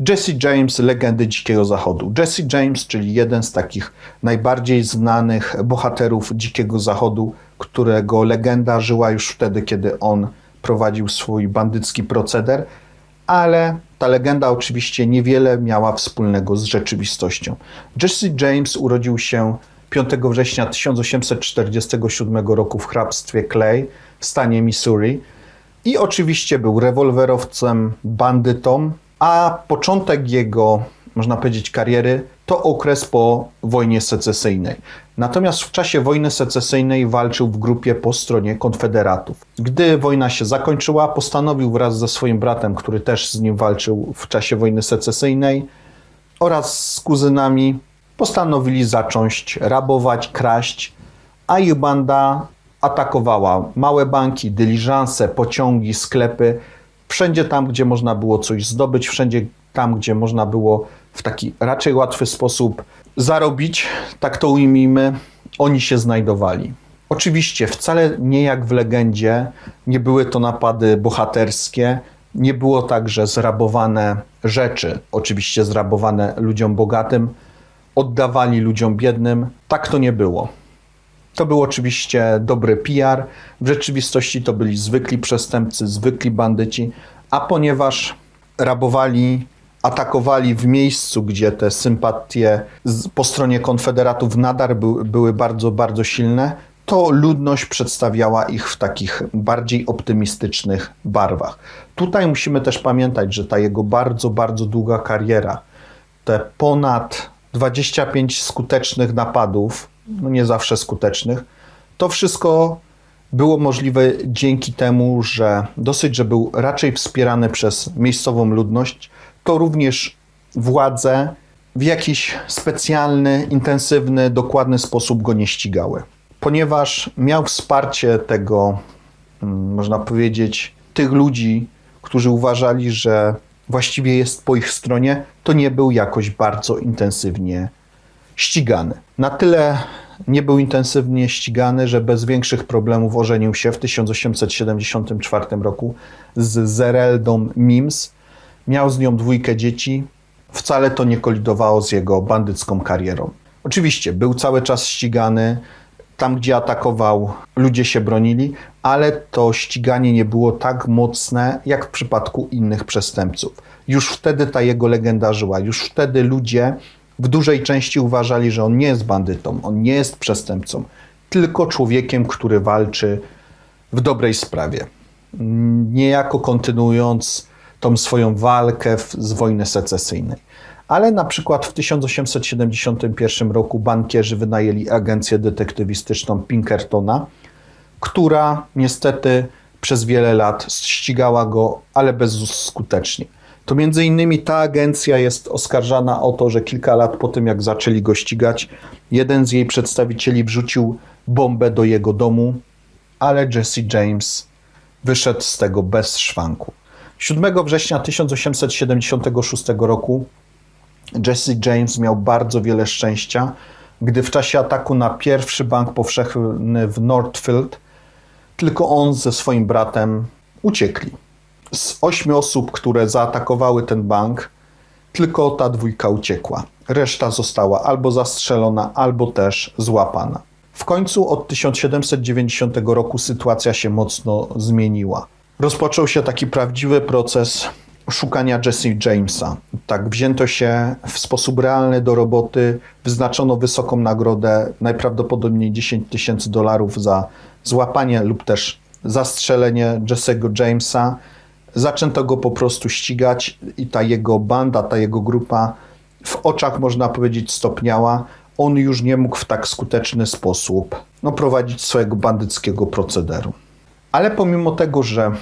Jesse James, legendy Dzikiego Zachodu. Jesse James, czyli jeden z takich najbardziej znanych bohaterów Dzikiego Zachodu, którego legenda żyła już wtedy, kiedy on prowadził swój bandycki proceder, ale ta legenda oczywiście niewiele miała wspólnego z rzeczywistością. Jesse James urodził się 5 września 1847 roku w hrabstwie Clay w stanie Missouri i oczywiście był rewolwerowcem, bandytą, a początek jego, można powiedzieć, kariery to okres po wojnie secesyjnej. Natomiast w czasie wojny secesyjnej walczył w grupie po stronie konfederatów. Gdy wojna się zakończyła, postanowił wraz ze swoim bratem, który też z nim walczył w czasie wojny secesyjnej, oraz z kuzynami, postanowili zacząć rabować, kraść, a ich banda atakowała małe banki, dyliżanse, pociągi, sklepy, wszędzie tam, gdzie można było coś zdobyć, wszędzie tam, gdzie można było w taki raczej łatwy sposób zarobić, tak to ujmijmy, oni się znajdowali. Oczywiście wcale nie jak w legendzie, nie były to napady bohaterskie, nie było także zrabowane rzeczy, oczywiście zrabowane ludziom bogatym, oddawali ludziom biednym. Tak to nie było. To był oczywiście dobry PR. W rzeczywistości to byli zwykli przestępcy, zwykli bandyci, a ponieważ rabowali, atakowali w miejscu, gdzie te sympatie po stronie konfederatów nadal by, były bardzo, bardzo silne, to ludność przedstawiała ich w takich bardziej optymistycznych barwach. Tutaj musimy też pamiętać, że ta jego bardzo, bardzo długa kariera, te ponad 25 skutecznych napadów, no nie zawsze skutecznych, to wszystko było możliwe dzięki temu, że dosyć, że był raczej wspierany przez miejscową ludność, to również władze w jakiś specjalny, intensywny, dokładny sposób go nie ścigały. Ponieważ miał wsparcie tego, mm, można powiedzieć, tych ludzi, którzy uważali, że właściwie jest po ich stronie, to nie był jakoś bardzo intensywnie ścigany. Na tyle nie był intensywnie ścigany, że bez większych problemów ożenił się w 1874 roku z Zereldą Mims. Miał z nią dwójkę dzieci. Wcale to nie kolidowało z jego bandycką karierą. Oczywiście był cały czas ścigany. Tam, gdzie atakował, ludzie się bronili, ale to ściganie nie było tak mocne jak w przypadku innych przestępców. Już wtedy ta jego legenda żyła. Już wtedy ludzie w dużej części uważali, że on nie jest bandytą, on nie jest przestępcą, tylko człowiekiem, który walczy w dobrej sprawie. Niejako kontynuując tą swoją walkę w, z wojny secesyjnej. Ale na przykład w 1871 roku bankierzy wynajęli agencję detektywistyczną Pinkertona, która niestety przez wiele lat ścigała go, ale bezskutecznie to między innymi ta agencja jest oskarżana o to, że kilka lat po tym, jak zaczęli go ścigać, jeden z jej przedstawicieli wrzucił bombę do jego domu, ale Jesse James wyszedł z tego bez szwanku. 7 września 1876 roku Jesse James miał bardzo wiele szczęścia, gdy w czasie ataku na pierwszy bank powszechny w Northfield tylko on ze swoim bratem uciekli z ośmiu osób, które zaatakowały ten bank, tylko ta dwójka uciekła. Reszta została albo zastrzelona, albo też złapana. W końcu od 1790 roku sytuacja się mocno zmieniła. Rozpoczął się taki prawdziwy proces szukania Jesse Jamesa. Tak, wzięto się w sposób realny do roboty, wyznaczono wysoką nagrodę, najprawdopodobniej 10 tysięcy dolarów za złapanie lub też zastrzelenie Jesse'ego Jamesa zaczęto go po prostu ścigać i ta jego banda, ta jego grupa w oczach, można powiedzieć, stopniała. On już nie mógł w tak skuteczny sposób no, prowadzić swojego bandyckiego procederu. Ale pomimo tego, że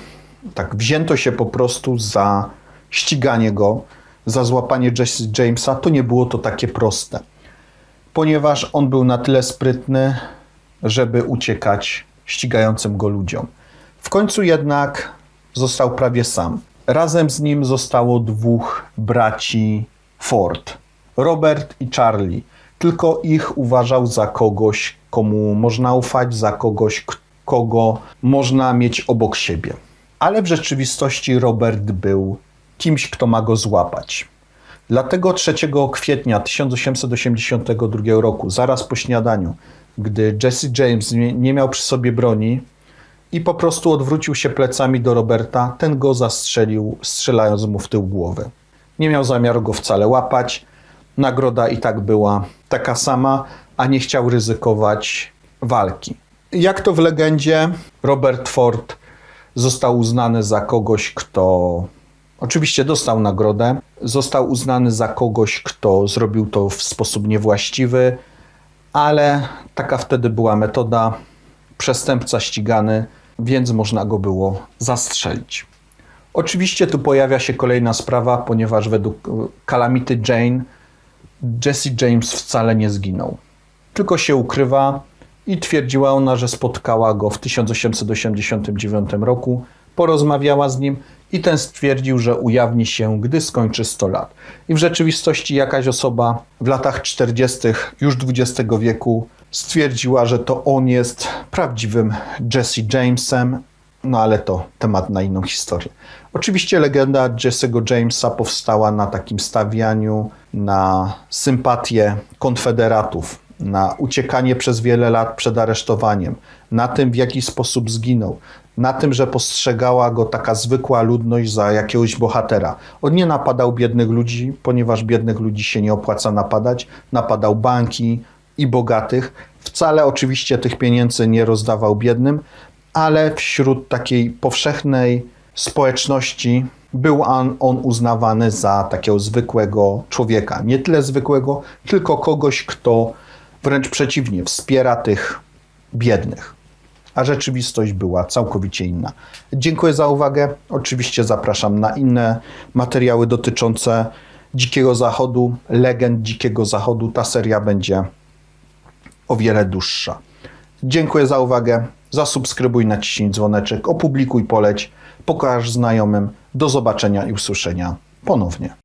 tak wzięto się po prostu za ściganie go, za złapanie Jamesa, to nie było to takie proste. Ponieważ on był na tyle sprytny, żeby uciekać ścigającym go ludziom. W końcu jednak został prawie sam. Razem z nim zostało dwóch braci Ford, Robert i Charlie. Tylko ich uważał za kogoś, komu można ufać, za kogoś, kogo można mieć obok siebie. Ale w rzeczywistości Robert był kimś, kto ma go złapać. Dlatego 3 kwietnia 1882 roku, zaraz po śniadaniu, gdy Jesse James nie, miał przy sobie broni i po prostu odwrócił się plecami do Roberta, ten go zastrzelił, strzelając mu w tył głowy. Nie miał zamiaru go wcale łapać. Nagroda i tak była taka sama, a nie chciał ryzykować walki. Jak to w legendzie, Robert Ford został uznany za kogoś, kto oczywiście dostał nagrodę, został uznany za kogoś, kto zrobił to w sposób niewłaściwy, ale taka wtedy była metoda. Przestępca ścigany, więc można go było zastrzelić. Oczywiście tu pojawia się kolejna sprawa, ponieważ według e, Calamity Jane Jesse James wcale nie zginął. Tylko się ukrywa i twierdziła ona, że spotkała go w 1889 roku, porozmawiała z nim i ten stwierdził, że ujawni się, gdy skończy 100 lat. I w rzeczywistości jakaś osoba w latach 40. już XX wieku stwierdziła, że to on jest prawdziwym Jesse Jamesem, no ale to temat na inną historię. Oczywiście legenda Jesse'ego Jamesa powstała na takim stawianiu na sympatię konfederatów, na uciekanie przez wiele lat przed aresztowaniem, na tym w jaki sposób zginął, na tym, że postrzegała go taka zwykła ludność za jakiegoś bohatera. On nie napadał biednych ludzi, ponieważ biednych ludzi się nie opłaca napadać, napadał banki i bogatych. Wcale oczywiście tych pieniędzy nie rozdawał biednym, ale wśród takiej powszechnej społeczności był on, on uznawany za takiego zwykłego człowieka. Nie tyle zwykłego, tylko kogoś, kto wręcz przeciwnie, wspiera tych biednych. A rzeczywistość była całkowicie inna. Dziękuję za uwagę. Oczywiście zapraszam na inne materiały dotyczące Dzikiego Zachodu, legend Dzikiego Zachodu. Ta seria będzie o wiele dłuższa. Dziękuję za uwagę. Zasubskrybuj, naciśnij dzwoneczek, opublikuj, poleć, pokaż znajomym. Do zobaczenia i usłyszenia ponownie.